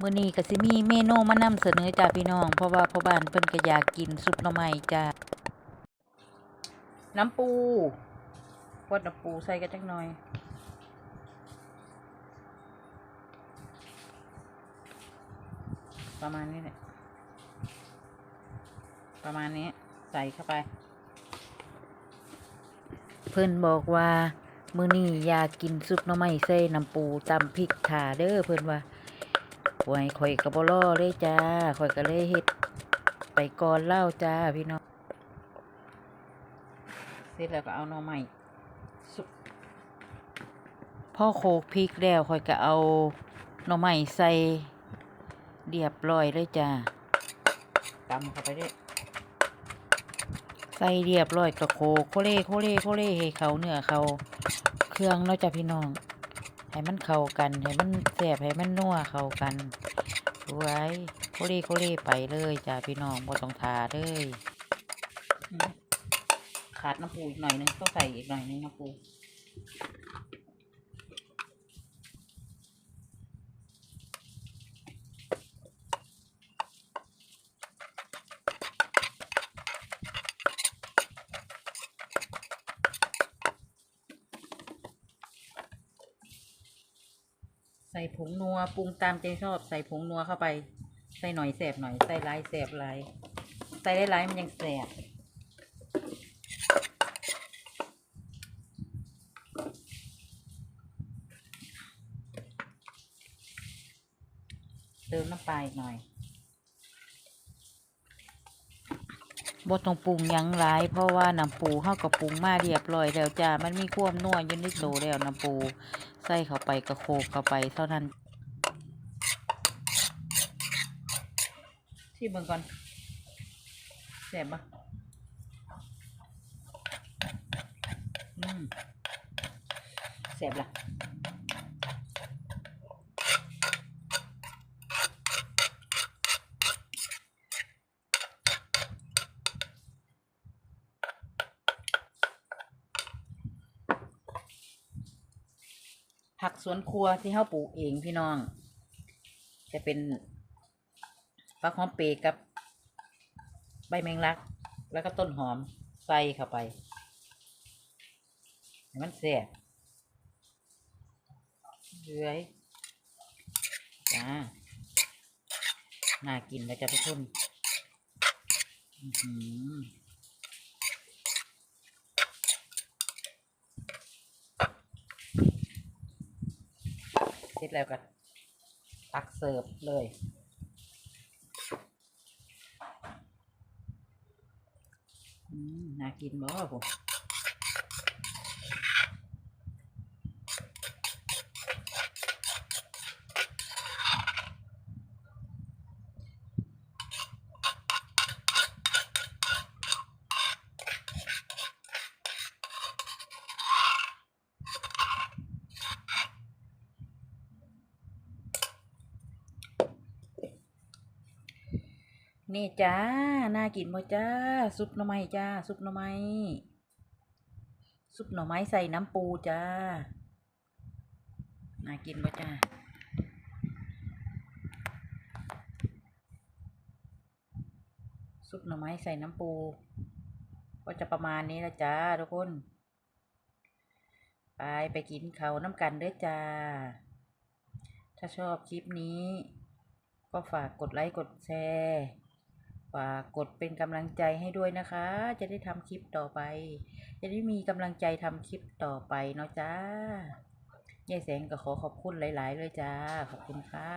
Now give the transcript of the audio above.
มื้อนี้ก็สิมีเมนูมานำเสนอจ้าพี่น้อง เพราะว่าพ่อบ้านเพิ่นก็อยากกินซุปหน่อไม้จ้าน้ำปูพดน้ำปูใส่กันจักหน่อย ประมาณนี้แหละประมาณนี้ใส่เข้าไป เพิ่นบอกว่ามื้อนี้อยากกินซุปหน่อไม้ใส่น้ำปูตำพริกข่าเด้อเพิ่นว่า ไว้ข่อยก็บ่รอเลยจ้าข่อยก็เลยเฮ็ดไปก่อนเล่าจ้าพี่น้องเสร็จแล้วก็เอาหน่อไม้ซุปพ่อโขลกพริกแล้วข่อยก็เอาหน่อไม้ใส่เรียบร้อยเลยจ้าตำเข้าไปเด้อใส่เรียบร้อยก็โขลกโคเล่โคเล่โคเล่ให้เขาเนื้อเขาเครื่องเนาะจ้ะพี่น้อง ให้มันเข้ากัน ให้มันแสบให้มันนัวเข้ากันไว้โคเล่โคเล่ไปเลยจ้าพี่น้องบ่ต้องทาเลยขาดน้ำปูอีกหน่อยนึงต้องใส่อีกหน่อยนึงน้ำปู ส่ผงนัวปรุงตามใจชอบใส่ผงนัวเข้าไป ใส่หน่อยแสบหน่อยใส่ลายแสบลายใส่ได้ลายมันยังแสบเติมน้ำปลาอีกหน่อย บดต้องปรุงหยังหลาย เพราะว่าน้ำปูเฮาก็ปรุงมาเรียบร้อยแล้วจ้า มันมีความนัวอยู่ในโตแล้วน้ำปู ใส่เข้าไปก็โขลกเข้าไปเท่านั้นที่เบิ่งก่อนแซ่บปะอืมแซ่บละ ผักสวนครัวที่เฮาปลูกเองพี่น้อง จะเป็นฟักหอมเปรกับ ใบแมงลัก แล้วก็ต้นหอมใส่เข้าไปมันแซ่บเลื้อยจ้าน่ากินนะจ๊ะทุกคน อือหือเส ร็จแล้วก็ตักเสิร์ฟเลย น่ากินบ่ผม นี่จ้า น่ากินบ่จ้า ซุปหน่อไม้จ้า ซุปหน่อไม้ ซุปหน่อไม้ใส่น้ำปูจ้า น่ากินบ่จ้า ซุปหน่อไม้ใส่น้ำปู ก็จะประมาณนี้ละจ้าทุกคน ไปไปกินเขาน้ำกันเด้อจ้า ถ้าชอบคลิปนี้ ก็ฝากกดไลค์ กดแชร์ ฝากกดเป็นกำลังใจให้ด้วยนะคะ จะได้ทำคลิปต่อไป จะได้มีกำลังใจทำคลิปต่อไปเนาะจ้ายายแสงก็ขอขอบคุณหลาย ๆ เลยจ้า ขอบคุณค่ะ